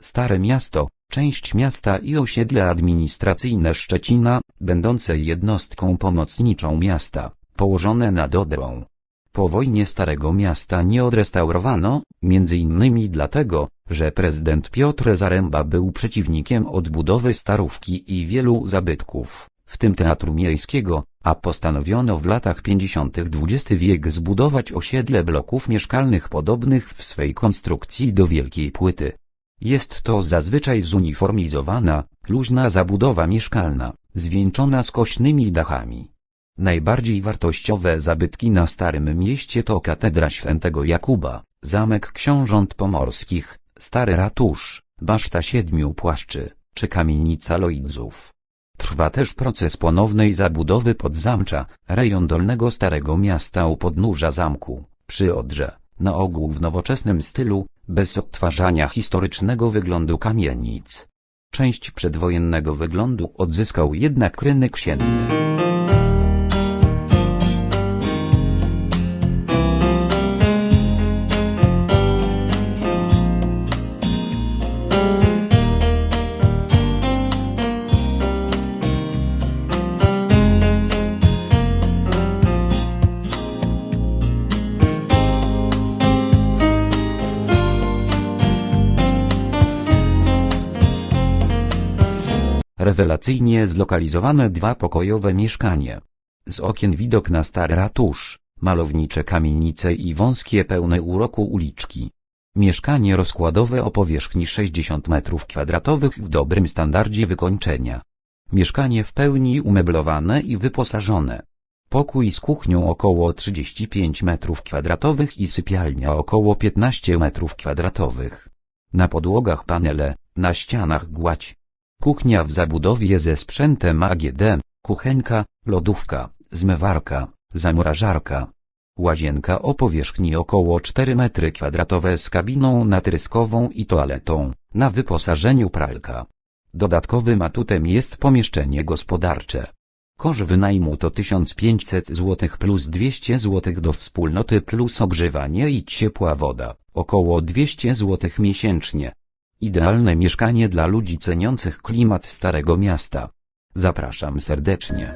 Stare Miasto, część miasta i osiedle administracyjne Szczecina, będące jednostką pomocniczą miasta, położone nad Odrą. Po wojnie Starego Miasta nie odrestaurowano, między innymi dlatego, że prezydent Piotr Zaręba był przeciwnikiem odbudowy Starówki i wielu zabytków, w tym Teatru Miejskiego, a postanowiono w latach 50. XX wiek zbudować osiedle bloków mieszkalnych podobnych w swej konstrukcji do Wielkiej Płyty. Jest to zazwyczaj zuniformizowana, luźna zabudowa mieszkalna, zwieńczona skośnymi dachami. Najbardziej wartościowe zabytki na Starym Mieście to Katedra Świętego Jakuba, Zamek Książąt Pomorskich, Stary Ratusz, Baszta Siedmiu Płaszczy, czy Kamienica Loidzów. Trwa też proces ponownej zabudowy podzamcza, rejon Dolnego Starego Miasta u podnóża zamku, przy Odrze, na ogół w nowoczesnym stylu, bez odtwarzania historycznego wyglądu kamienic. Część przedwojennego wyglądu odzyskał jednak rynek sienny. Rewelacyjnie zlokalizowane dwapokojowe mieszkanie. Z okien widok na stary ratusz, malownicze kamienice i wąskie pełne uroku uliczki. Mieszkanie rozkładowe o powierzchni 60 m2 w dobrym standardzie wykończenia. Mieszkanie w pełni umeblowane i wyposażone. Pokój z kuchnią około 35 m2 i sypialnia około 15 m2. Na podłogach panele, na ścianach gładź. Kuchnia w zabudowie ze sprzętem AGD, kuchenka, lodówka, zmywarka, zamrażarka. Łazienka o powierzchni około 4 m2 z kabiną natryskową i toaletą, na wyposażeniu pralka. Dodatkowym atutem jest pomieszczenie gospodarcze. Koszt wynajmu to 1500 zł plus 200 zł do wspólnoty plus ogrzewanie i ciepła woda, około 200 zł miesięcznie. Idealne mieszkanie dla ludzi ceniących klimat Starego Miasta. Zapraszam serdecznie.